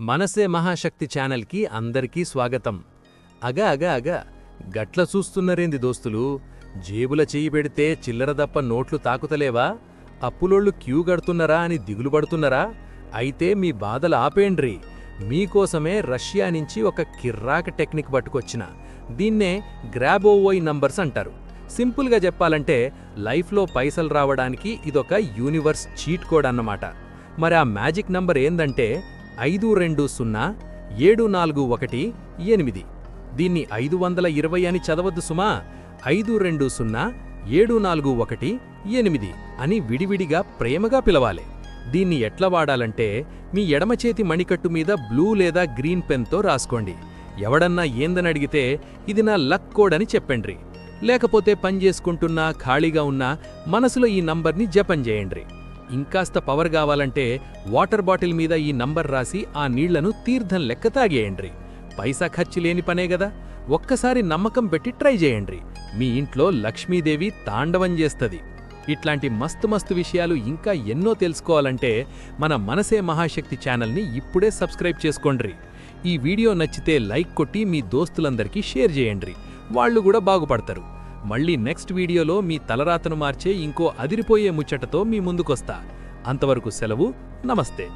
మనసే మహాశక్తి ఛానల్కి అందరికీ స్వాగతం. అగా అగా అగా. గట్ల చూస్తున్నరేంది దోస్తులు? జేబుల చెయ్యి పెడితే చిల్లర దప్ప నోట్లు తాకుతలేవా? అప్పులోళ్ళు క్యూ గడుతున్నారా అని దిగులు పడుతున్నారా? అయితే మీ బాధలు ఆపేండ్రి. మీకోసమే రష్యా నుంచి ఒక కిర్రాక టెక్నిక్ పట్టుకొచ్చిన. దీన్నే గ్రాబోవోయ్ నంబర్స్ అంటారు. సింపుల్గా చెప్పాలంటే లైఫ్లో పైసలు రావడానికి ఇదొక యూనివర్స్ చీట్ కోడ్ అన్నమాట. మరి ఆ మ్యాజిక్ నంబర్ ఏందంటే ఐదు రెండు సున్నా ఏడు నాలుగు ఒకటి ఎనిమిది. దీన్ని ఐదు వందల ఇరవై అని చదవద్దు సుమా. ఐదు రెండు సున్నా ఏడు నాలుగు ఒకటి ఎనిమిది అని విడివిడిగా ప్రేమగా పిలవాలి. దీన్ని ఎట్లా వాడాలంటే మీ ఎడమ చేతి మణికట్టు మీద బ్లూ లేదా గ్రీన్ పెన్తో రాసుకోండి. ఎవడన్నా ఏందని అడిగితే ఇది నా లక్ కోడ్ అని చెప్పండ్రి. లేకపోతే పని చేసుకుంటున్నా ఖాళీగా ఉన్నా మనసులో ఈ నంబర్ని జపం చేయండ్రి. ఇంకాస్త పవర్ కావాలంటే వాటర్ బాటిల్ మీద ఈ నంబర్ రాసి ఆ నీళ్ళను తీర్థం లెక్క తాగేయండ్రి. పైసా ఖర్చు లేని పనే గదా. ఒక్కసారి నమ్మకం పెట్టి ట్రై చేయండ్రి. మీ ఇంట్లో లక్ష్మీదేవి తాండవం చేస్తది. ఇట్లాంటి మస్తు మస్తు విషయాలు ఇంకా ఎన్నో తెలుసుకోవాలంటే మన మనసే మహాశక్తి ఛానల్ని ఇప్పుడే సబ్స్క్రైబ్ చేసుకోండ్రి. ఈ వీడియో నచ్చితే లైక్ కొట్టి మీ దోస్తులందరికీ షేర్ చేయండి వాళ్ళు కూడా బాగుపడతారు. మళ్ళీ నెక్స్ట్ వీడియోలో మీ తలరాతను మార్చే ఇంకో అదిరిపోయే ముచ్చటతో మీ ముందుకొస్తా. అంతవరకు సెలవు నమస్తే.